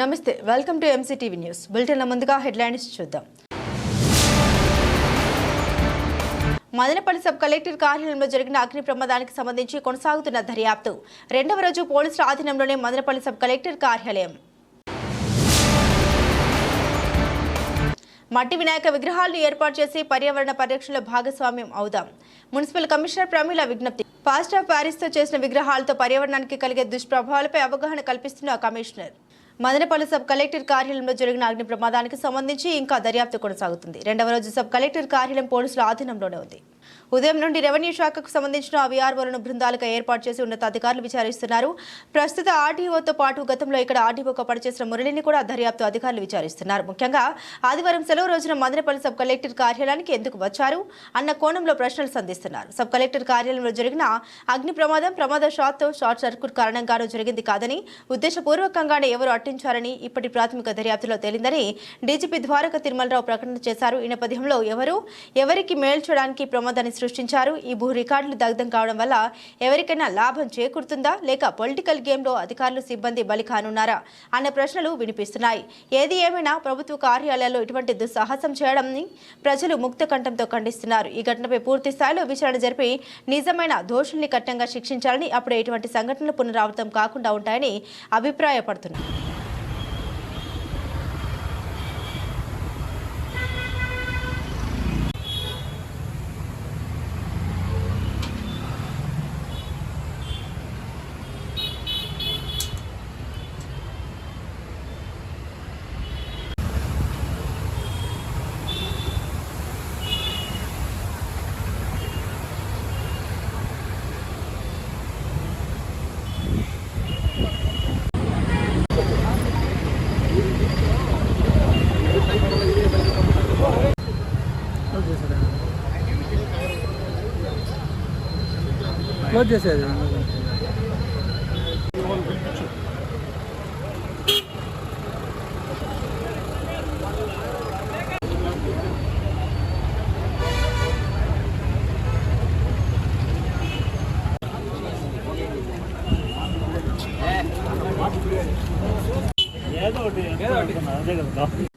నమస్తే welcome to MCTV news బులెటిన్ల ముందుగా హెడ్లైన్స్ చూద్దాం. మదనపల్లి సబ్ కలెక్టర్ కార్యాలయంలో జరిగిన అగ్ని ప్రమాదానికి సంబంధించి కొనసాగుతున్న దర్యాప్తు. రెండవ రోజు పోలీసుల ఆధీనంలోనే మదనపల్లి సబ్ కలెక్టర్ కార్యాలయం. మట్టి వినాయక విగ్రహాలను ఏర్పాటు చేసి పర్యావరణ పరిరక్షణలో భాగస్వామ్యం అవుదాం. మున్సిపల్ కమిషనర్ ప్రమీల విజ్ఞప్తి. పాస్ట్ ఆఫ్ ప్యారిస్తో చేసిన విగ్రహాలతో పర్యావరణానికి కలిగే దుష్ప్రభావాలపై అవగాహన కల్పిస్తున్న కమిషనర్. మదనపల్లి సబ్ కలెక్టర్ కార్యాలయంలో జరిగిన అగ్ని ప్రమాదానికి సంబంధించి ఇంకా దర్యాప్తు కొనసాగుతుంది. రెండవ రోజు సబ్ కలెక్టర్ కార్యాలయం పోలీసుల ఆధీనంలోనే ఉంది. ఉదయం నుండి రెవెన్యూ శాఖకు సంబంధించిన విఆర్ఓలను బృందాలుగా ఏర్పాటు చేసి ఉన్నతాధికారులు విచారిస్తున్నారు. ప్రస్తుత ఆర్డీఓతో పాటు గతంలో ఇక్కడ ఆర్డీఓగా పనిచేసిన మురళిని కూడా దర్యాప్తు అధికారులు విచారిస్తున్నారు. ముఖ్యంగా ఆదివారం సెలవు రోజున మదనపల్లి సబ్ కలెక్టర్ కార్యాలయానికి ఎందుకు వచ్చారు అన్న కోణంలో ప్రశ్నలు సంధిస్తున్నారు. సబ్ కలెక్టర్ కార్యాలయంలో జరిగిన అగ్ని ప్రమాదం ప్రమాద ప్రమాదశాత్తు షార్ట్ సర్క్యూట్ కారణంగానూ జరిగింది కాదని ఉద్దేశపూర్వకంగానే ఎవరు అట్టించారని ఇప్పటి ప్రాథమిక దర్యాప్తులో తేలిందని డీజీపీ ద్వారక తిరుమలరావు ప్రకటన చేశారు. ఈ నేపథ్యంలో ఎవరు ఎవరికి మేల్చడానికి ప్రమాదాన్ని సృష్టించారు. ఈ భూ రికార్డులు దగ్ధం కావడం వల్ల ఎవరికైనా లాభం చేకూరుతుందా? లేక పొలిటికల్ గేమ్లో అధికారులు సిబ్బంది బలి కానున్నారా? అన్న ప్రశ్నలు వినిపిస్తున్నాయి. ఏది ఏమైనా ప్రభుత్వ కార్యాలయాల్లో ఇటువంటి దుస్సాహసం చేయడంని ప్రజలు ముక్త కంఠంతో ఖండిస్తున్నారు. ఈ ఘటనపై పూర్తి స్థాయిలో విచారణ జరిపి నిజమైన దోషుల్ని కఠినంగా శిక్షించాలని అప్పుడే ఇటువంటి సంఘటనలు పునరావృతం కాకుండా ఉంటాయని అభిప్రాయపడుతున్నారు. క్లోజ్ చేసేది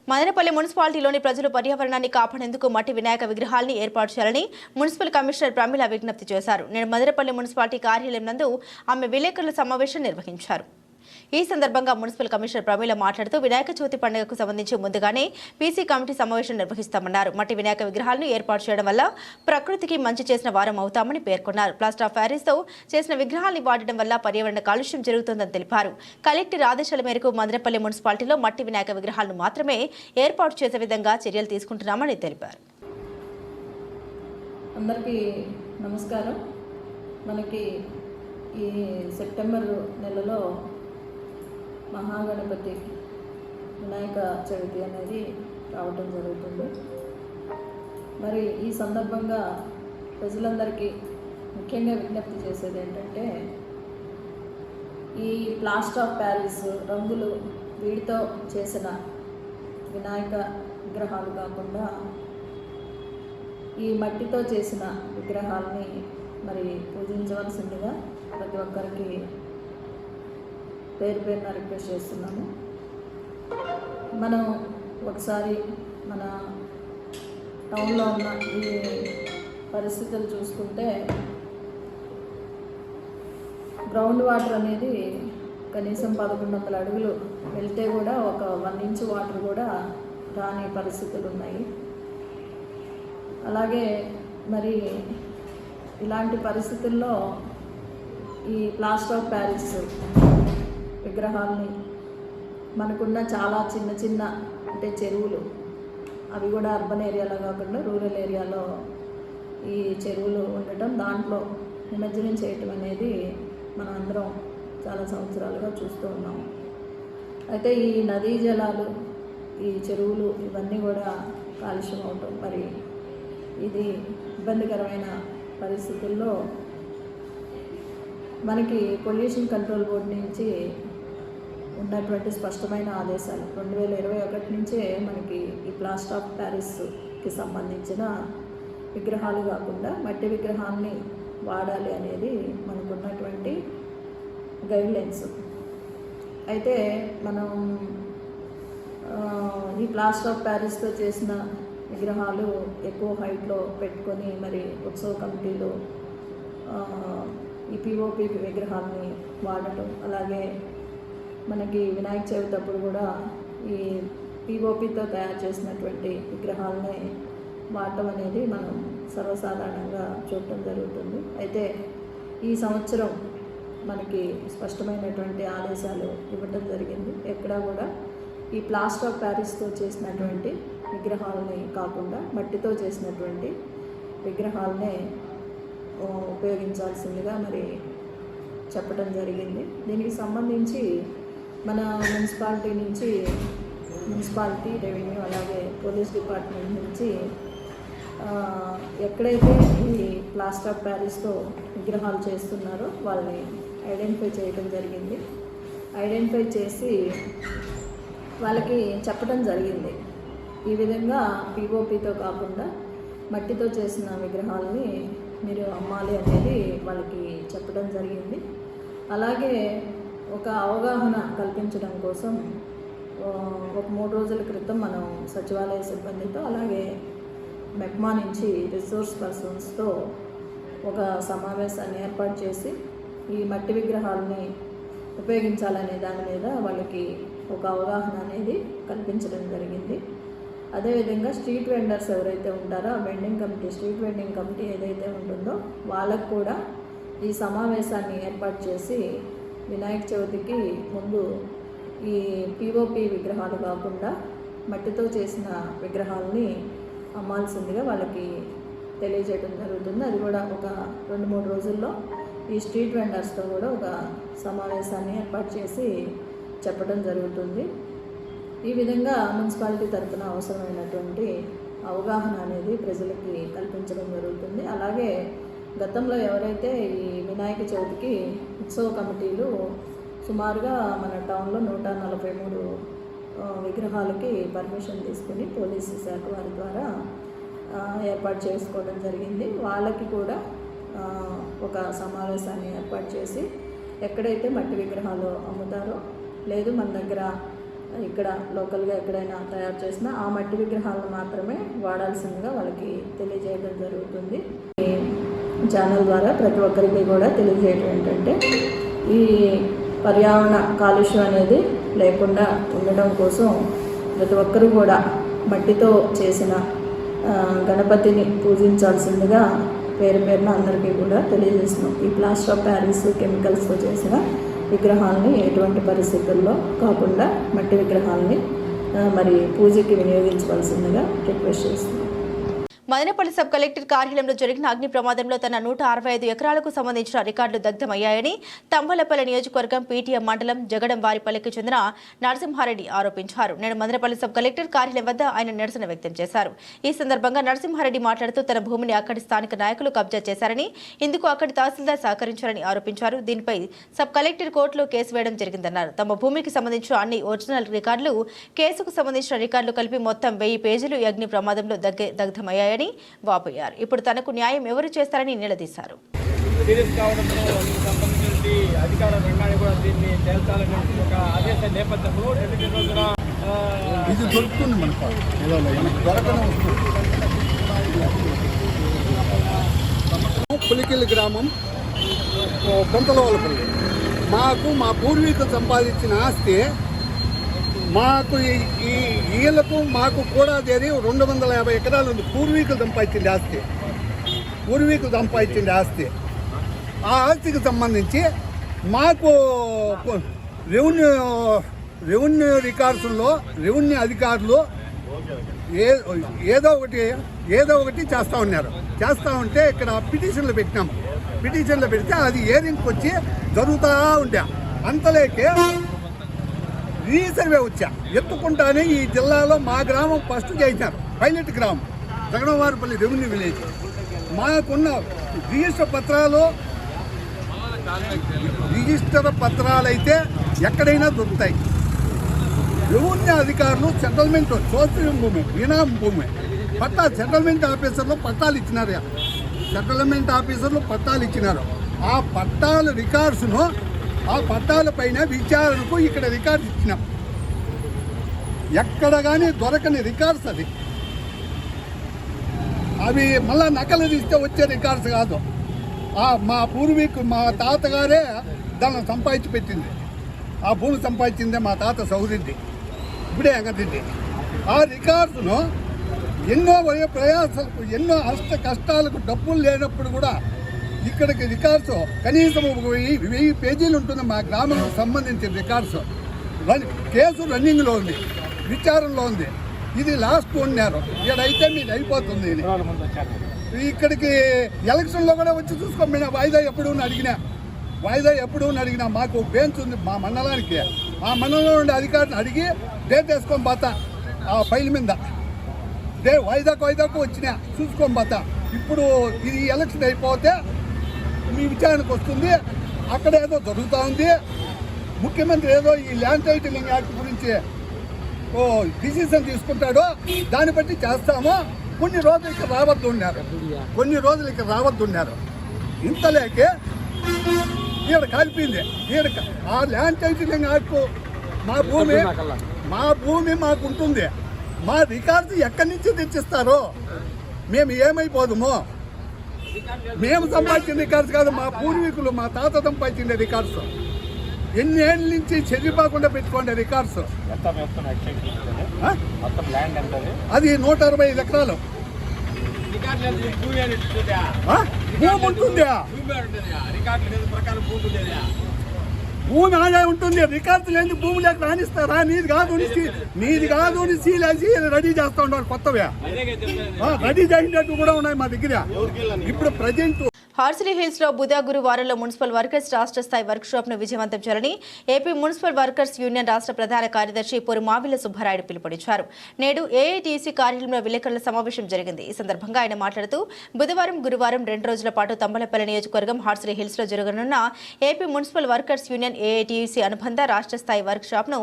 మదనపల్లి మున్సిపాలిటీలోని ప్రజలు పర్యావరణాన్ని కాపాడేందుకు మట్టి వినాయక విగ్రహాల్ని ఏర్పాటు చేయాలని మున్సిపల్ కమిషనర్ ప్రమీల విజ్ఞప్తి చేశారు. నేడు మదనపల్లి మున్సిపాలిటీ కార్యాలయం నందు ఆమె విలేకరుల సమావేశం నిర్వహించారు. ఈ సందర్భంగా మున్సిపల్ కమిషనర్ ప్రమీల మాట్లాడుతూ వినాయక చవితి పండుగకు సంబంధించి ముందుగానే పీసీ కమిటీ సమావేశం నిర్వహిస్తామన్నారు. మట్టి వినాయక విగ్రహాలను ఏర్పాటు చేయడం వల్ల ప్రకృతికి మంచి చేసిన వారం అవుతామని పేర్కొన్నారు. ప్లాస్టర్ ఆఫ్ ప్యారిస్తో చేసిన విగ్రహాల్ని వాడడం వల్ల పర్యావరణ కాలుష్యం జరుగుతుందని తెలిపారు. కలెక్టర్ ఆదేశాల మేరకు మదనపల్లి మున్సిపాలిటీలో మట్టి వినాయక విగ్రహాలను మాత్రమే ఏర్పాటు చేసే విధంగా చర్యలు తీసుకుంటున్నామని తెలిపారు. అందరికీ నమస్కారం. మనకి ఈ సెప్టెంబర్ నెలలో మహాగణపతి వినాయక చవితి అనేది రావటం జరుగుతుంది. మరి ఈ సందర్భంగా ప్రజలందరికీ ముఖ్యంగా విజ్ఞప్తి చేసేది ఏంటంటే ఈ ప్లాస్టర్ ఆఫ్ ప్యారిస్ రంగులు వీటితో చేసిన వినాయక విగ్రహాలు కాకుండా ఈ మట్టితో చేసిన విగ్రహాలని మరి పూజించవలసిందిగా ప్రతి ఒక్కరికి పేరు పేరున రిక్వెస్ట్ చేస్తున్నాము. మనం ఒకసారి మన టౌన్లో ఉన్న ఈ పరిస్థితులు చూసుకుంటే గ్రౌండ్ వాటర్ అనేది కనీసం పదకొండు వందల అడుగులు వెళ్తే కూడా ఒక వన్ ఇంచ్ వాటర్ కూడా రాని పరిస్థితులు ఉన్నాయి. అలాగే మరి ఇలాంటి పరిస్థితుల్లో ఈ ప్లాస్టర్ ఆఫ్ ప్యారిస్ విగ్రహాలని. మనకున్న చాలా చిన్న చిన్న అంటే చెరువులు. అవి కూడా అర్బన్ ఏరియాలో కాకుండా రూరల్ ఏరియాలో ఈ చెరువులు ఉండటం దాంట్లో నిమజ్జనం చేయటం అనేది మనం అందరం చాలా సంవత్సరాలుగా చూస్తూ ఉన్నాం అయితే ఈ నదీ జలాలు ఈ చెరువులు ఇవన్నీ కూడా కాలుష్యం అవటం మరి ఇది ఇబ్బందికరమైన పరిస్థితుల్లో మనకి పొల్యూషన్ కంట్రోల్ బోర్డు నుంచి ఉన్నటువంటి స్పష్టమైన ఆదేశాలు. రెండు వేల ఇరవై ఒకటి నుంచే మనకి ఈ ప్లాస్టర్ ఆఫ్ ప్యారిస్కి సంబంధించిన విగ్రహాలు కాకుండా మట్టి విగ్రహాన్ని వాడాలి అనేది మనకున్నటువంటి గైడ్లైన్స్. అయితే మనం ఈ ప్లాస్టర్ ఆఫ్ ప్యారిస్తో చేసిన విగ్రహాలు ఎక్కువ హైట్లో పెట్టుకొని మరి ఉత్సవ కమిటీలు ఈ పిఓపి విగ్రహాలని వాడటం అలాగే మనకి వినాయక చవితి అప్పుడు కూడా ఈ పిఓపితో తయారు చేసినటువంటి విగ్రహాలని వాడటం అనేది మనం సర్వసాధారణంగా చూడటం జరుగుతుంది. అయితే ఈ సంవత్సరం మనకి స్పష్టమైనటువంటి ఆదేశాలు ఇవ్వటం జరిగింది. ఎక్కడా కూడా ఈ ప్లాస్టర్ ఆఫ్ ప్యారిస్తో చేసినటువంటి విగ్రహాలని కాకుండా మట్టితో చేసినటువంటి విగ్రహాలనే ఉపయోగించాల్సిందిగా మరి చెప్పడం జరిగింది. దీనికి సంబంధించి మన మున్సిపాలిటీ నుంచి మున్సిపాలిటీ రెవెన్యూ అలాగే పోలీస్ డిపార్ట్మెంట్ నుంచి ఎక్కడైతే ఈ ప్లాస్టర్ ఆఫ్ ప్యారిస్తో విగ్రహాలు చేస్తున్నారో వాళ్ళని ఐడెంటిఫై చేయడం జరిగింది. ఐడెంటిఫై చేసి వాళ్ళకి చెప్పడం జరిగింది. ఈ విధంగా పీఓపితో కాకుండా మట్టితో చేసిన విగ్రహాలని మీరు అమ్మాలి అనేది వాళ్ళకి చెప్పడం జరిగింది. అలాగే ఒక అవగాహన కల్పించడం కోసం ఒక మూడు రోజుల క్రితం మనం సచివాలయ సిబ్బందితో అలాగే మెక్మా నుంచి రిసోర్స్ పర్సన్స్తో ఒక సమావేశాన్ని ఏర్పాటు చేసి ఈ మట్టి విగ్రహాలని ఉపయోగించాలనే దాని మీద వాళ్ళకి ఒక అవగాహన అనేది కల్పించడం జరిగింది. అదేవిధంగా స్ట్రీట్ వెండర్స్ ఎవరైతే ఉంటారో ఆ vending committee street vending committee ఏదైతే ఉంటుందో వాళ్ళకు కూడా ఈ సమావేశాన్ని ఏర్పాటు చేసి వినాయక చవితికి ముందు ఈ పిఓపి విగ్రహాలు కాకుండా మట్టితో చేసిన విగ్రహాలని అమ్మాల్సిందిగా వాళ్ళకి తెలియజేయడం జరుగుతుంది. అది కూడా ఒక రెండు మూడు రోజుల్లో ఈ స్ట్రీట్ వెండర్స్తో కూడా ఒక సమావేశాన్ని ఏర్పాటు చేసి చెప్పడం జరుగుతుంది. ఈ విధంగా మున్సిపాలిటీ తరఫున అవసరమైనటువంటి అవగాహన అనేది ప్రజలకి కల్పించడం జరుగుతుంది. అలాగే గతంలో ఎవరైతే ఈ వినాయక చవితికి ఉత్సవ కమిటీలు సుమారుగా మన టౌన్లో నూట నలభై మూడు విగ్రహాలకి పర్మిషన్ తీసుకుని పోలీసు శాఖ వారి ద్వారా ఏర్పాటు చేసుకోవడం జరిగింది. వాళ్ళకి కూడా ఒక సమావేశాన్ని ఏర్పాటు చేసి ఎక్కడైతే మట్టి విగ్రహాలు అమ్ముతారో లేదు మన దగ్గర ఇక్కడ లోకల్గా ఎక్కడైనా తయారు చేసినా ఆ మట్టి విగ్రహాలను మాత్రమే వాడాల్సిందిగా వాళ్ళకి తెలియజేయడం జరుగుతుంది. ఛానల్ ద్వారా ప్రతి ఒక్కరికి కూడా తెలియజేయడం ఏంటంటే ఈ పర్యావరణ కాలుష్యం అనేది లేకుండా ఉండడం కోసం ప్రతి ఒక్కరూ కూడా మట్టితో చేసిన గణపతిని పూజించాల్సిందిగా పేరు పేరున అందరికీ కూడా తెలియజేస్తున్నాం. ఈ ప్లాస్టర్ ఆఫ్ ప్యారిస్ కెమికల్స్తో చేసిన విగ్రహాలని ఎటువంటి పరిస్థితుల్లో కాకుండా మట్టి విగ్రహాలని మరి పూజకి వినియోగించవలసిందిగా రిక్వెస్ట్ చేస్తున్నాం. మదనపల్లి సబ్ కలెక్టర్ కార్యాలయంలో జరిగిన అగ్ని ప్రమాదంలో తన నూట అరవై ఐదు ఎకరాలకు సంబంధించిన రికార్డులు దగ్ధమయ్యాయని తంబలపల్లి నియోజకవర్గం పీటీఎం మండలం జగడం వారిపల్లికి చెందిన నరసింహారెడ్డి ఆరోపించారు. నేను మదనపల్లి సబ్ కలెక్టర్ కార్యాలయం వద్ద ఆయన నిరసన వ్యక్తం చేశారు. ఈ సందర్భంగా నరసింహారెడ్డి మాట్లాడుతూ తన భూమిని అక్కడి స్థానిక నాయకులు కబ్జా చేశారని ఇందుకు అక్కడి తహసీల్దార్ సహకరించారని ఆరోపించారు. దీనిపై సబ్ కలెక్టర్ కోర్టులో కేసు వేయడం జరిగిందన్నారు. తమ భూమికి సంబంధించిన అన్ని ఒరిజినల్ రికార్డులు కేసుకు సంబంధించిన రికార్డులు కలిపి మొత్తం వెయ్యి పేజీలు అగ్ని ప్రమాదంలో దగ్గ దగ్ధమయ్యాయని వాపోయారు. ఇప్పుడు తనకు న్యాయం ఎవరు చేస్తారని నిలదీశారు. అధికార రంగాన్ని కూడా దీన్ని తేల్చాలని ఒక ఆదేశ నేపథ్యంలో రెండు రోజున ఆ, ఇది దొరుకుతుంది మనకు మనకు దొరకనే వస్తుంది. పులికిల్లి గ్రామం కొంతలవలపల్లి. మాకు మా పూర్వీకులు సంపాదించిన ఆస్తి మాకు ఈ- ఈ వీళ్ళకు మాకు కూడా చేరి రెండు వందల యాభై ఎకరాలు ఉంది. పూర్వీకులు సంపాదించింది ఆస్తి. పూర్వీకులు సంపాదించింది ఆస్తి. ఆ ఆస్తికి సంబంధించి మాకు రెవెన్యూ రెవెన్యూ రికార్డ్స్లో రెవెన్యూ అధికారులు ఏ ఏదో ఒకటి ఏదో ఒకటి చేస్తూ ఉన్నారు. చేస్తూ ఉంటే ఇక్కడ పిటిషన్లు పెట్టినాం. పిటిషన్లు పెడితే అది ఏరింగ్కి వచ్చి జరుగుతూ ఉంటా అంతలేకే రీసర్వే వచ్చా. ఎత్తుకుంటానే ఈ జిల్లాలో మా గ్రామం ఫస్ట్ చేశారు. పైలట్ గ్రామం జగడవారిపల్లి రెవెన్యూ విలేజ్. మాకున్న రిజిస్టర్ పత్రాలు రిజిస్టర్ పత్రాలు అయితే ఎక్కడైనా దొరుకుతాయి. రెవెన్యూ అధికారులు సెటిల్మెంట్ సోషల్ భూమి ఇనాం భూమి. పట్టా సెటిల్మెంట్ ఆఫీసర్లు పట్టాలు ఇచ్చినారు. సెటిల్మెంట్ ఆఫీసర్లు పట్టాలు ఇచ్చినారు. ఆ పట్టాల రికార్డ్స్ను ఆ పట్టాలపైన విచారణకు ఇక్కడ రికార్డ్స్ ఇచ్చినాం. ఎక్కడ కానీ దొరకని రికార్డ్స్ అది. అవి మళ్ళా నకలు తీస్తే వచ్చే రికార్డ్స్ కాదు. మా పూర్వీకు మా తాతగారే దాన్ని సంపాదించి పెట్టింది. ఆ భూమి సంపాదించిందే మా తాత సౌరెడ్డి. ఇప్పుడే ఎంగరెడ్డి ఆ రికార్డును ఎన్నో ప్రయాసాలకు ఎన్నో అష్ట కష్టాలకు డబ్బులు లేనప్పుడు కూడా ఇక్కడికి రికార్డ్స్. కనీసం ఒక వెయ్యి వెయ్యి పేజీలు ఉంటుంది మా గ్రామానికి సంబంధించిన రికార్డ్స్. కేసు రన్నింగ్లో ఉంది విచారణలో ఉంది. ఇది లాస్ట్ ఉన్నారు ఇక్కడైతే మీకు అయిపోతుంది ఇక్కడికి ఎలక్షన్లో కూడా వచ్చి చూసుకోమన్నా వాయిదా ఎప్పుడు అడిగినా. వాయిదా ఎప్పుడు అడిగినా మాకు బెంచ్ ఉంది మా మండలానికి. మా మండలంలో ఉండే అధికారిని అడిగి డేట్ వేసుకొని పోతా ఆ ఫైల్ మీద. డే వాయిదాకు వాయిదాకు వచ్చినా చూసుకొని పోతా. ఇప్పుడు ఇది ఎలక్షన్ అయిపోతే మీ విచారణకు వస్తుంది. అక్కడ ఏదో జరుగుతూ ఉంది. ముఖ్యమంత్రి ఏదో ఈ ల్యాండ్ టైటిలింగ్ యాక్ట్ గురించి ఓ డిసిషన్ తీసుకుంటాడో దాన్ని బట్టి చేస్తాము. కొన్ని రోజులు ఇక్కడ రావద్దు ఉన్నారు కొన్ని రోజులు ఇక్కడ రావద్దు ఉన్నారు ఇంతలేకే ఈడ కలిపింది. ఈడ ఆ ల్యాండ్ టైటిలింగ్ యాక్ట్ మా భూమి మా భూమి మాకు ఉంటుంది మా రికార్డ్స్ ఎక్కడి నుంచి తెచ్చిస్తారో మేము ఏమైపోదుము? మేము సంపాదించిన రికార్డ్స్ కాదు మా పూర్వీకులు మా తాత సంపాదించిన రికార్డ్స్ ఎన్ని ఏళ్ళ నుంచి చెదిరిపోకుండా పెట్టుకోండి రికార్డ్స్ అది? నూట అరవై ఐదు ఎకరాలు. భూమి ఉంటుందా? భూమి ఉంటుందా భూమి ఉంటుందా. రికార్డు లేని భూమి లేక రాణిస్తారా నీది కాదు నీది కాదు సీలేసి రెడీ చేస్తా ఉన్నారు కొత్తవే. రెడీ చేసినట్టు కూడా ఉన్నాయి మా దగ్గర. ఇప్పుడు ప్రజెంట్ హార్సిలీ హిల్స్లో బుధ గురువారంలో మున్సిపల్ వర్కర్స్ రాష్ట్ర స్థాయి వర్క్ షాప్ను విజయవంతం చేయాలని ఏపీ మున్సిపల్ వర్కర్స్ యూనియన్ రాష్ట్ర ప్రధాన కార్యదర్శి పొరు మావిల సుబ్బారాయుడు పిలుపునిచ్చారు. నేడు ఏఐటీసీ కార్యాలయంలో విలేకరుల సమావేశం జరిగింది. ఈ సందర్భంగా ఆయన మాట్లాడుతూ బుధవారం గురువారం రెండు రోజుల పాటు తమ్మలపల్లి నియోజకవర్గం హార్సిలీ హిల్స్లో జరగనున్న AP municipal workers union AITC అనుబంధ రాష్ట్ర స్థాయి వర్క్ షాప్ను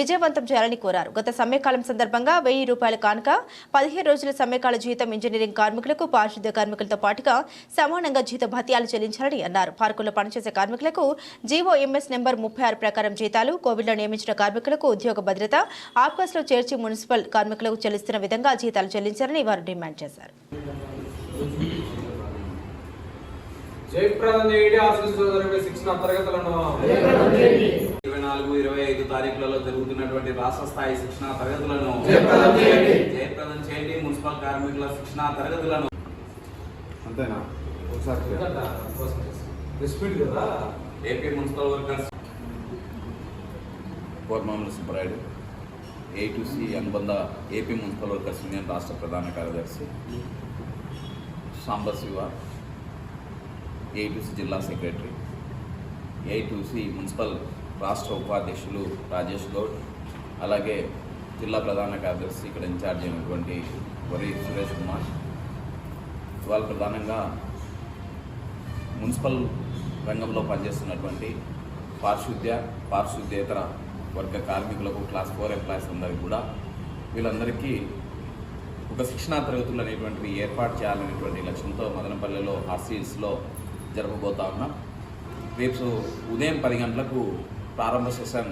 విజయవంతం చేయాలని కోరారు. గత సమ్మెకాలం సందర్భంగా వెయ్యి రూపాయల కానుక పదిహేను రోజుల సమ్మెకాల జీతం ఇంజనీరింగ్ కార్మికులకు పారిశుద్ధ్య కార్మికులతో పాటుగా సమానంగా జీత భత్యాలు చెల్లించాలని అన్నారు. పార్కుల్లో పనిచేసే కార్మికులకు జీవో ఎంఎస్ నెంబర్ ముప్పై ఆరు ప్రకారం జీతాలు కోవిడ్లో నియమించిన కార్మికులకు ఉద్యోగ భద్రత ఆప్కాస్లో చేర్చి మున్సిపల్ కార్మికులకు చెల్లిస్తున్న విధంగా జీతాలు చెల్లించాలని వారు డిమాండ్ చేశారు. జయప్రదం చేయడి ఆశిస్తూ జరిపే శిక్షణ తరగతులను. ఇరవై నాలుగు ఇరవై ఐదు తారీఖులలో జరుగుతున్నటువంటి రాష్ట్ర స్థాయి శిక్షణ తరగతులను. జయప్రదం చేయండి మున్సిపల్ కార్మికుల శిక్షణ తరగతులను. అంతేనా? ఒకసారి స్పీడ్ కదా? AP municipal workers. Kormamula Subbarayudu AITUC అనుబంధ ఏపీ మున్సిపల్ వర్కర్స్ యూనియన్ రాష్ట్ర ప్రధాన కార్యదర్శి Sambasiva AITUC జిల్లా secretary AITUC municipal రాష్ట్ర ఉపాధ్యక్షులు రాజేష్ గౌడ్ అలాగే జిల్లా ప్రధాన కార్యదర్శి ఇక్కడ ఇన్ఛార్జ్ అయినటువంటి వరి సురేష్ కుమార్. ఇవాళ ప్రధానంగా మున్సిపల్ రంగంలో పనిచేస్తున్నటువంటి పారిశుద్ధ్య పారిశుద్ధ్యేతర వర్గ కార్మికులకు క్లాస్ ఫోర్ ఎంప్లాయీస్ అందరికీ కూడా వీళ్ళందరికీ ఒక శిక్షణా తరగతులు అనేటువంటివి ఏర్పాటు చేయాలనేటువంటి లక్ష్యంతో మదనపల్లెలో హాస్టల్స్లో జరపబోతా ఉన్నాం. రేపు ఉదయం పది గంటలకు ప్రారంభ సెషన్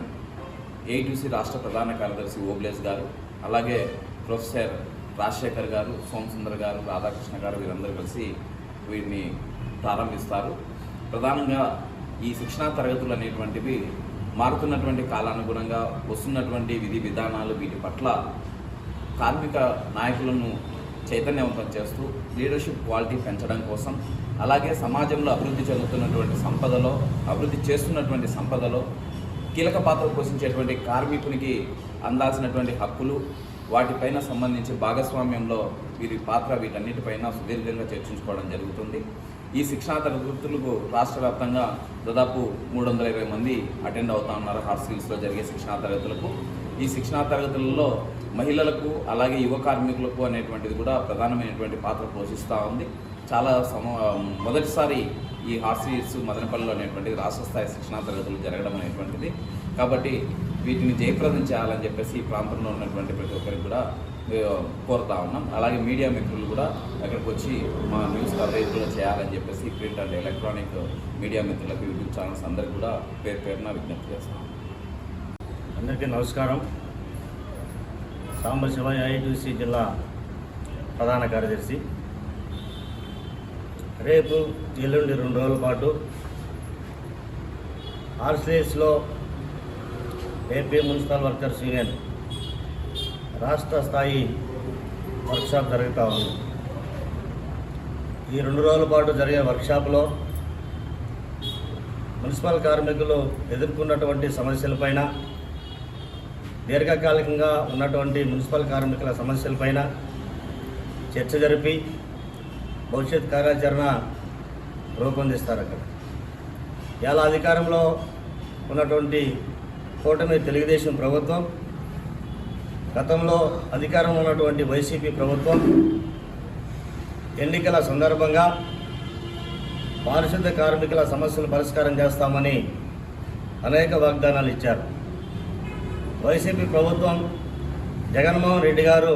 ఏటీసీ రాష్ట్ర ప్రధాన కార్యదర్శి ఓబ్లేస్ గారు అలాగే ప్రొఫెసర్ రాజశేఖర్ గారు సోమసుందర్ గారు రాధాకృష్ణ గారు వీరందరూ కలిసి వీటిని ప్రారంభిస్తారు. ప్రధానంగా ఈ శిక్షణా తరగతులు అనేటువంటివి మారుతున్నటువంటి కాలానుగుణంగా వస్తున్నటువంటి విధి విధానాలు వీటి పట్ల కార్మిక నాయకులను చైతన్యవంతం చేస్తూ లీడర్షిప్ క్వాలిటీ పెంచడం కోసం అలాగే సమాజంలో అభివృద్ధి చెందుతున్నటువంటి సంపదలో అభివృద్ధి చేస్తున్నటువంటి సంపదలో కీలక పాత్ర పోషించేటువంటి కార్మికునికి అందాల్సినటువంటి హక్కులు వాటిపైన సంబంధించి భాగస్వామ్యంలో వీరి పాత్ర వీటన్నిటిపైన సుదీర్ఘంగా చర్చించుకోవడం జరుగుతుంది. ఈ శిక్షణా తరగతులకు రాష్ట్ర వ్యాప్తంగా దాదాపు మూడు వందల ఇరవై మంది అటెండ్ అవుతా ఉన్నారు హాస్టల్స్లో జరిగే శిక్షణా తరగతులకు. ఈ శిక్షణా తరగతులలో మహిళలకు అలాగే యువ కార్మికులకు అనేటువంటిది కూడా ప్రధానమైనటువంటి పాత్ర పోషిస్తూ ఉంది. చాలా సమ మొదటిసారి ఈ హాస్టల్స్ మదనపల్లిలో అనేటువంటిది రాష్ట్ర స్థాయి శిక్షణా తరగతులు జరగడం అనేటువంటిది. కాబట్టి వీటిని జయప్రదం చేయాలని చెప్పేసి ఈ ప్రాంతంలో ఉన్నటువంటి ప్రతి ఒక్కరికి కూడా కోరుతా ఉన్నాం. అలాగే మీడియా మిత్రులు కూడా అక్కడికి వచ్చి మా న్యూస్ కవరేజ్ కూడా చేయాలని చెప్పేసి ప్రింట్ అండ్ ఎలక్ట్రానిక్ మీడియా మిత్రులకు యూట్యూబ్ ఛానల్స్ అందరికీ కూడా పేరు పేరున విజ్ఞప్తి చేస్తాం. అందరికీ నమస్కారం. సాంబశివ ఐటీసీ జిల్లా ప్రధాన కార్యదర్శి. రేపు ఎల్లుండి రెండు రోజుల పాటు ఆర్సిఎస్లో ఏపీ మున్సిపల్ వర్కర్స్ యూనియన్ రాష్ట్ర స్థాయి వర్క్షాప్ జరుగుతూ ఉంది. ఈ రెండు రోజుల పాటు జరిగే వర్క్షాప్లో మున్సిపల్ కార్మికులు ఎదుర్కొన్నటువంటి సమస్యలపైన దీర్ఘకాలికంగా ఉన్నటువంటి మున్సిపల్ కార్మికుల సమస్యలపైన చర్చ జరిపి భవిష్యత్ కార్యాచరణ రూపొందిస్తారు అక్కడ. ఇలా అధికారంలో ఉన్నటువంటి కూటమి తెలుగుదేశం ప్రభుత్వం గతంలో అధికారం ఉన్నటువంటి వైసీపీ ప్రభుత్వం ఎన్నికల సందర్భంగా పారిశుద్ధ కార్మికుల సమస్యలు పరిష్కారం చేస్తామని అనేక వాగ్దానాలు ఇచ్చారు. వైసీపీ ప్రభుత్వం జగన్మోహన్ రెడ్డి గారు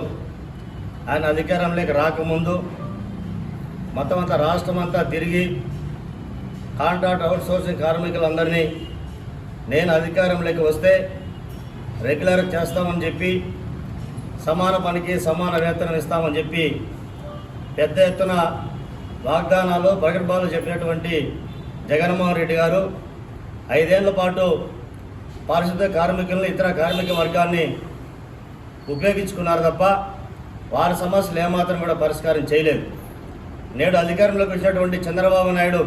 ఆయన అధికారంలోకి రాకముందు మొత్తం అంతా రాష్ట్రం అంతా తిరిగి కాంట్రాక్ట్ అవుట్సోర్సింగ్ కార్మికులందరినీ నేను అధికారంలోకి వస్తే రెగ్యులర్ చేస్తామని చెప్పి సమాన పనికి సమాన వేతనం ఇస్తామని చెప్పి పెద్ద ఎత్తున వాగ్దానాలు ప్రగర్భాలు చెప్పినటువంటి జగన్మోహన్ రెడ్డి గారు ఐదేళ్ళ పాటు పారిశుద్ధ కార్మికులను ఇతర కార్మిక వర్గాన్ని ఉపయోగించుకున్నారు తప్ప వారి సమస్యలు ఏమాత్రం కూడా పరిష్కారం చేయలేదు. నేడు అధికారంలోకి వచ్చినటువంటి చంద్రబాబు నాయుడు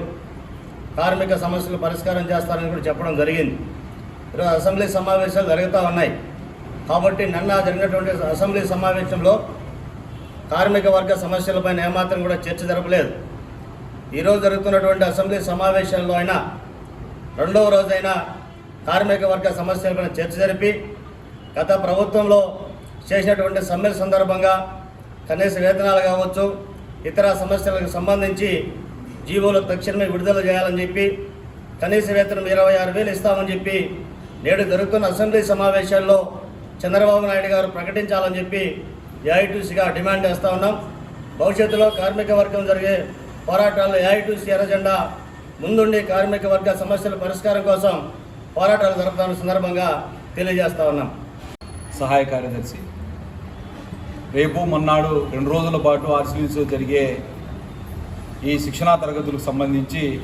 కార్మిక సమస్యలు పరిష్కారం చేస్తారని కూడా చెప్పడం జరిగింది. ఈరోజు అసెంబ్లీ సమావేశాలు జరుగుతూ ఉన్నాయి. కాబట్టి నిన్న జరిగినటువంటి అసెంబ్లీ సమావేశంలో కార్మిక వర్గ సమస్యలపైన ఏమాత్రం కూడా చర్చ జరపలేదు. ఈరోజు జరుగుతున్నటువంటి అసెంబ్లీ సమావేశాల్లో అయినా రెండవ రోజైనా కార్మిక వర్గ సమస్యలపైన చర్చ జరిపి గత ప్రభుత్వంలో చేసినటువంటి సమ్మెల సందర్భంగా కనీస వేతనాలు కావచ్చు ఇతర సమస్యలకు సంబంధించి జీవోలు తక్షణమే విడుదల చేయాలని చెప్పి కనీస వేతనం ఇరవై ఆరు వేలు ఇస్తామని చెప్పి నేడు జరుగుతున్న అసెంబ్లీ సమావేశాల్లో చంద్రబాబు నాయుడు గారు ప్రకటించాలని చెప్పి ఏఐటీసీగా డిమాండ్ చేస్తూ ఉన్నాం. భవిష్యత్తులో కార్మిక వర్గం జరిగే పోరాటాల్లో ఏఐటీసీ ఎర్రజెండా ముందుండి కార్మిక వర్గ సమస్యల పరిష్కారం కోసం పోరాటాలు జరుపుతున్న సందర్భంగా తెలియజేస్తా ఉన్నాం. సహాయ కార్యదర్శి రేపు మొన్నాడు రెండు రోజుల పాటు ఆర్సీసీలో జరిగే ఈ శిక్షణా తరగతులకు సంబంధించి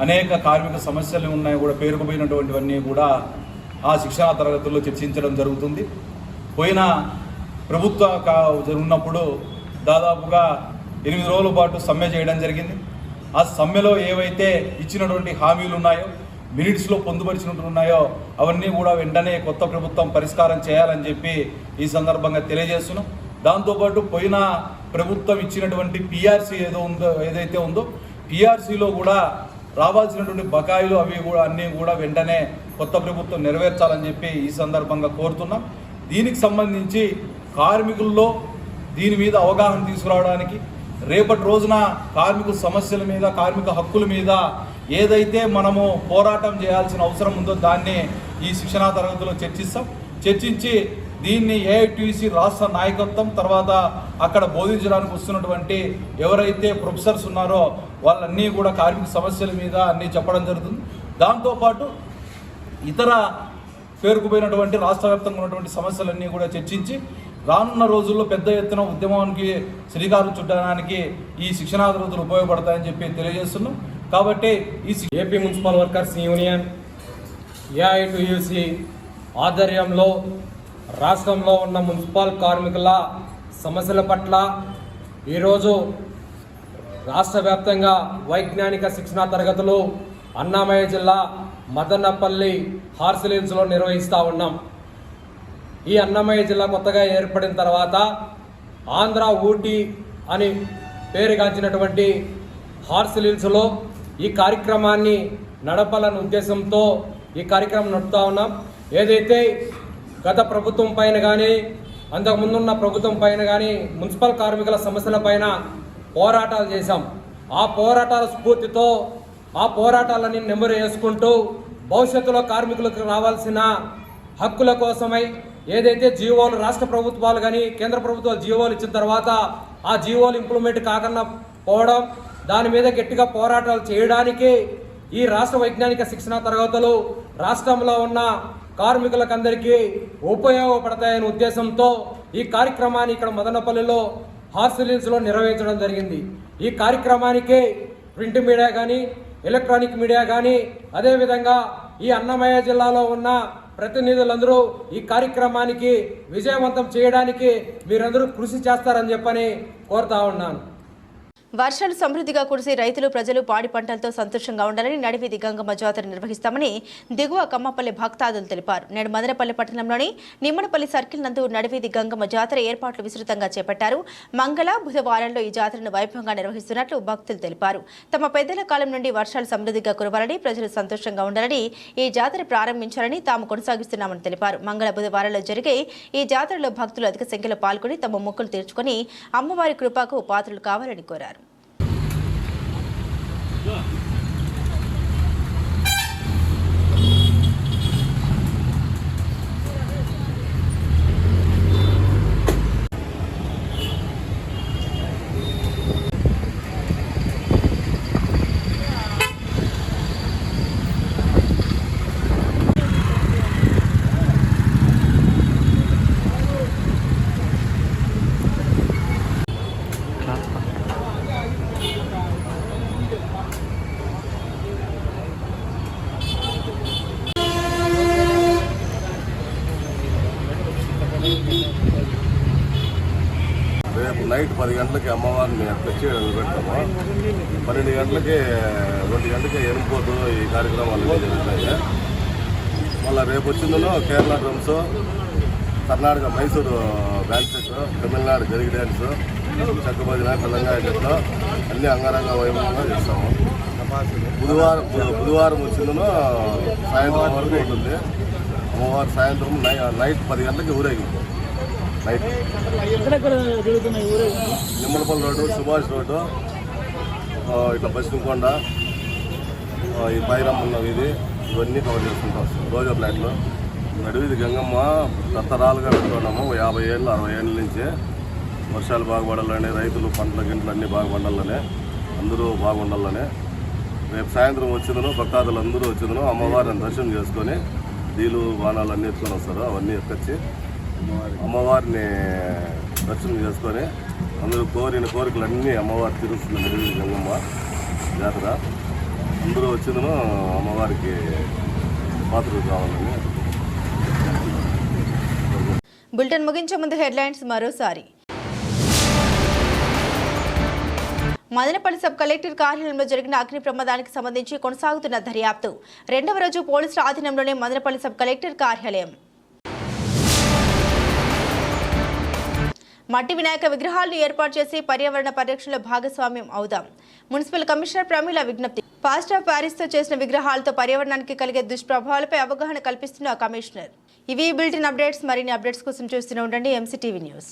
అనేక కార్మిక సమస్యలు ఉన్నాయి కూడా పేరుకుపోయినటువంటివన్నీ కూడా ఆ శిక్షణా తరగతుల్లో చర్చించడం జరుగుతుంది. పోయిన ప్రభుత్వ కా- ఉన్నప్పుడు దాదాపుగా ఎనిమిది రోజుల పాటు సమ్మె చేయడం జరిగింది. ఆ సమ్మెలో ఏవైతే ఇచ్చినటువంటి హామీలు ఉన్నాయో మినిట్స్లో పొందుపరిచినట్టు ఉన్నాయో అవన్నీ కూడా వెంటనే కొత్త ప్రభుత్వం పరిష్కారం చేయాలని చెప్పి ఈ సందర్భంగా తెలియజేస్తున్నాం. దాంతోపాటు పోయిన ప్రభుత్వం ఇచ్చినటువంటి పిఆర్సీ ఏదో ఉందో ఏదైతే ఉందో పిఆర్సీలో కూడా రావాల్సినటువంటి బకాయిలు అవి కూడా అన్నీ కూడా వెంటనే కొత్త ప్రభుత్వం నెరవేర్చాలని చెప్పి ఈ సందర్భంగా కోరుతున్నాం. దీనికి సంబంధించి కార్మికుల్లో దీని మీద అవగాహన తీసుకురావడానికి రేపటి రోజున కార్మికుల సమస్యల మీద కార్మిక హక్కుల మీద ఏదైతే మనము పోరాటం చేయాల్సిన అవసరం ఉందో దాన్ని ఈ శిక్షణా తరగతిలో చర్చిస్తాం. చర్చించి దీన్ని ఏఐటీసీ రాష్ట్ర నాయకత్వం తర్వాత అక్కడ బోధించడానికి వస్తున్నటువంటి ఎవరైతే ప్రొఫెసర్స్ ఉన్నారో వాళ్ళన్నీ కూడా కార్మిక సమస్యల మీద అన్నీ చెప్పడం జరుగుతుంది. దాంతోపాటు ఇతర పేరుకుపోయినటువంటి రాష్ట్ర వ్యాప్తంగా ఉన్నటువంటి సమస్యలన్నీ కూడా చర్చించి రానున్న రోజుల్లో పెద్ద ఎత్తున ఉద్యమానికి శ్రీకారం చుట్టడానికి ఈ శిక్షణా తరగతులు ఉపయోగపడతాయని చెప్పి తెలియజేస్తున్నాం. కాబట్టి ఈ AP municipal workers union AITUC ఆధ్వర్యంలో రాష్ట్రంలో ఉన్న మున్సిపల్ కార్మికుల సమస్యల పట్ల ఈరోజు రాష్ట్ర వ్యాప్తంగా వైజ్ఞానిక శిక్షణా తరగతులు అన్నామయ్య జిల్లా మదనపల్లి హార్సిలిన్స్లో నిర్వహిస్తూ ఉన్నాం. ఈ అన్నమయ్య జిల్లా కొత్తగా ఏర్పడిన తర్వాత ఆంధ్ర ఊటీ అని పేరుగాంచినటువంటి హార్సిలిన్స్లో ఈ కార్యక్రమాన్ని నడపాలనే ఉద్దేశంతో ఈ కార్యక్రమం నడుపుతా ఉన్నాం. ఏదైతే గత ప్రభుత్వం పైన కానీ అంతకుముందున్న ప్రభుత్వం పైన కానీ మున్సిపల్ కార్మికుల సమస్యల పైన పోరాటాలు చేశాం. ఆ పోరాటాల స్ఫూర్తితో ఆ పోరాటాలని నెమరు వేసుకుంటూ భవిష్యత్తులో కార్మికులకు రావాల్సిన హక్కుల కోసమై ఏదైతే జీవోలు రాష్ట్ర ప్రభుత్వాలు కానీ కేంద్ర ప్రభుత్వాలు జీవోలు ఇచ్చిన తర్వాత ఆ జీవోలు ఇంప్లిమెంట్ కాకుండా పోవడం దాని మీద గట్టిగా పోరాటాలు చేయడానికి ఈ రాష్ట్ర వైజ్ఞానిక శిక్షణ తరగతులు రాష్ట్రంలో ఉన్న కార్మికులకందరికీ ఉపయోగపడతాయనే ఉద్దేశంతో ఈ కార్యక్రమాన్ని ఇక్కడ మదనపల్లిలో హాస్టలిన్స్లో నిర్వహించడం జరిగింది. ఈ కార్యక్రమానికి ప్రింట్ మీడియా కానీ ఎలక్ట్రానిక్ మీడియా కానీ అదేవిధంగా ఈ అన్నమయ్య జిల్లాలో ఉన్న ప్రతినిధులందరూ ఈ కార్యక్రమానికి విజయవంతం చేయడానికి మీరందరూ కృషి చేస్తారని చెప్పని కోరుతా ఉన్నాను. వర్షాలు సమృద్ధిగా కురిసి రైతులు ప్రజలు పాడి పంటలతో సంతోషంగా ఉండాలని నడివీధి గంగమ్మ జాతర నిర్వహిస్తామని దిగువ కమ్మపల్లి భక్తాదులు తెలిపారు. నేడు మదనపల్లి పట్టణంలోని నిమ్మనపల్లి సర్కిల్ నందు నడివీధి గంగమ్మ జాతర ఏర్పాట్లు విస్తృతంగా చేపట్టారు. మంగళ బుధవారంలో ఈ జాతరను వైభవంగా నిర్వహిస్తున్నట్లు భక్తులు తెలిపారు. తమ పెద్దల కాలం నుండి వర్షాలు సమృద్ధిగా కురవాలని ప్రజలు సంతోషంగా ఉండాలని ఈ జాతర ప్రారంభించాలని తాము కొనసాగిస్తున్నామని తెలిపారు. మంగళ బుధవారంలో జరిగే ఈ జాతరలో భక్తులు అధిక సంఖ్యలో పాల్గొని తమ మొక్కులు తీర్చుకొని అమ్మవారి కృపకు పాత్రలు కావాలని కోరారు రేపు నైట్ పది గంటలకి అమ్మవారిని తెచ్చి పెడతాము పన్నెండు గంటలకి రెండు గంటలకి ఎనిపోతూ ఈ కార్యక్రమాలు జరుగుతాయి. మళ్ళీ రేపు వచ్చిందో కేరళ డ్రమ్స్ కర్ణాటక మైసూరు డ్యాన్స్ తమిళనాడు జరిగి డ్యాన్స్ చెక్క తెలంగాణ చెక్క అన్ని అంగరంగ వైభవంగా చేస్తాము. బుధవారం బుధవారం వచ్చిందో సాయంత్రం వరకు ఉంటుంది. అమ్మవారు సాయంత్రం నై నైట్ పది గంటలకి ఊరేగింపు. నిమ్మలపల్లి రోడ్డు సుభాష్ రోడ్డు ఇట్లా పశ్చిమకొండ ఆ, ఈ పైరమ్మ వీధి ఇవన్నీ కవర్ చేసుకుంటాం రోజా ప్లాట్లో నడివిది గంగమ్మ తరతరాలుగా పెట్టుకున్నాము. యాభై ఏళ్ళు అరవై ఏళ్ళ నుంచి వర్షాలు బాగుపడాలని రైతులు పంటల గింటలు అన్నీ బాగుపడాలని అందరూ బాగుండాలని. రేపు సాయంత్రం వచ్చిందను భక్తాదులు అందరూ వచ్చిందను అమ్మవారిని దర్శనం చేసుకొని దీలు బాణాలు అన్నీ ఎత్తుకొని వస్తారు. అవన్నీ ఎత్తుకొచ్చి అమ్మవారిని దర్శనం చేసుకొని అందరూ కోరిన కోరికలన్నీ అమ్మవారు తీరుస్తుంది నిర్వీధి గంగమ్మ జాతర. అందరూ వచ్చిందను అమ్మవారికి పాత్రలు కావాలని. బులెటిన్ ముగించే ముందు హెడ్లైన్స్ మరోసారి. మదనపల్లి సబ్ కలెక్టర్ కార్యాలయంలో జరిగిన అగ్ని ప్రమాదానికి సంబంధించి కొనసాగుతున్న దర్యాప్తు. రెండవ రోజు పోలీసుల ఆధీనంలోనే మదనపల్లి సబ్ కలెక్టర్ కార్యాలయం. మట్టి వినాయక విగ్రహాలను ఏర్పాటు చేసి పర్యావరణ పరిరక్షణలో భాగస్వామ్యం అవుదాం. మున్సిపల్ కమిషనర్ ప్రమీల విజ్ఞప్తి. ఫాస్ట్ ఆఫ్ ప్యారిస్తో చేసిన విగ్రహాలతో పర్యావరణానికి కలిగే దుష్ప్రభావాలపై అవగాహన కల్పిస్తున్న కమిషనర్. ఇవి బిల్టిన్ అప్డేట్స్. మరిన్ని అప్డేట్స్ కోసం చూస్తూనే ఉండండి. MCTV news